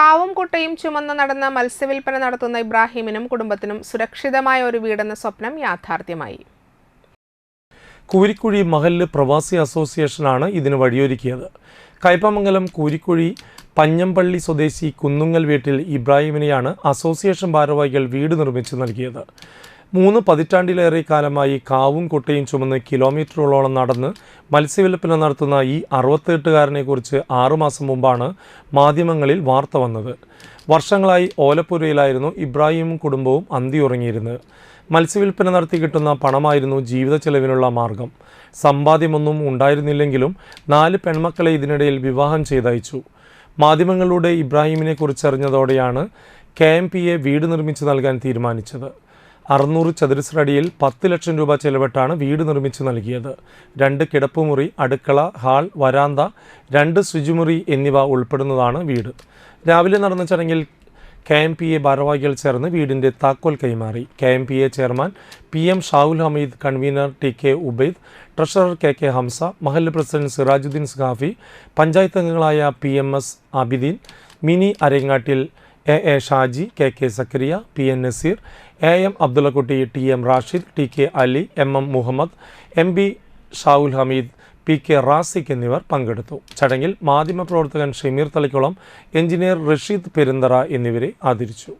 കാവും കുട്ടയും ചുമന്ന് നടന്ന മത്സ്യവില്പന നടത്തുന്ന ഇബ്രാഹിമിനും കുടുംബത്തിനും സുരക്ഷിതമായ ഒരു വീടെന്ന സ്വപ്നം യാഥാർത്ഥ്യമായി. കൂരിക്കുഴി മഹല്ല് പ്രവാസി അസോസിയേഷനാണ് ഇതിന് വഴിയൊരുക്കിയത്. കൈപ്പമംഗലം കൂരിക്കുഴി പഞ്ഞമ്പള്ളി സ്വദേശി കുന്നുങ്ങൽ വീട്ടിൽ ഇബ്രാഹിമിനെയാണ് അസോസിയേഷൻ ഭാരവാഹികൾ വീട് നിർമ്മിച്ചു നൽകിയത്. മൂന്ന് പതിറ്റാണ്ടിലേറെ കാലമായി കാവും കുട്ടയും ചുമന്ന് കിലോമീറ്ററുകളോളം നടന്ന് മത്സ്യവില്പന നടത്തുന്ന ഈ അറുപത്തെട്ടുകാരനെ കുറിച്ച് ആറുമാസം മുമ്പാണ് മാധ്യമങ്ങളിൽ വാർത്ത വന്നത്. വർഷങ്ങളായി ഓലപ്പുരയിലായിരുന്നു ഇബ്രാഹിമും കുടുംബവും അന്തിയുറങ്ങിയിരുന്നത്. മത്സ്യവില്പന നടത്തി കിട്ടുന്ന പണമായിരുന്നു ജീവിത ചെലവിനുള്ള മാർഗം. സമ്പാദ്യമൊന്നും ഉണ്ടായിരുന്നില്ലെങ്കിലും നാല് പെൺമക്കളെ ഇതിനിടയിൽ വിവാഹം ചെയ്തയച്ചു. മാധ്യമങ്ങളിലൂടെ ഇബ്രാഹിമിനെ കുറിച്ചറിഞ്ഞതോടെയാണ് കെ എം പിയെ വീട് നിർമ്മിച്ചു നൽകാൻ തീരുമാനിച്ചത്. അറുന്നൂറ് ചതുരശ്ര അടിയിൽ പത്ത് ലക്ഷം രൂപ ചെലവിട്ടാണ് വീട് നിർമ്മിച്ചു നൽകിയത്. രണ്ട് കിടപ്പുമുറി അടുക്കള ഹാൾ വരാന്ത രണ്ട് ശുചിമുറി എന്നിവ ഉൾപ്പെടുന്നതാണ് വീട്. രാവിലെ നടന്ന ചടങ്ങിൽ കെ എം പി എ ഭാരവാഹികൾ ചേർന്ന് വീടിന്റെ താക്കോൽ കൈമാറി. K M P A chairman P M Shahul Hameed convener T K Ubaid treasurer K K Hamza മഹല്ല് പ്രസിഡന്റ് സിറാജുദ്ദീൻ സ്ഖാഫി പഞ്ചായത്ത് അംഗങ്ങളായ P M S Abideen Mini Arangattil A A Shaji K K Zakariya P N Naseer A M Abdullakutty T M Rashid T K Ali M M Muhammad M B Shavul Hameed P K Raziq എന്നിവർ പങ്കെടുത്തു. ചടങ്ങിൽ മാധ്യമപ്രവർത്തകൻ Shameer Thalikkulam engineer Rasheed പെരുന്തറ എന്നിവരെ ആദരിച്ചു.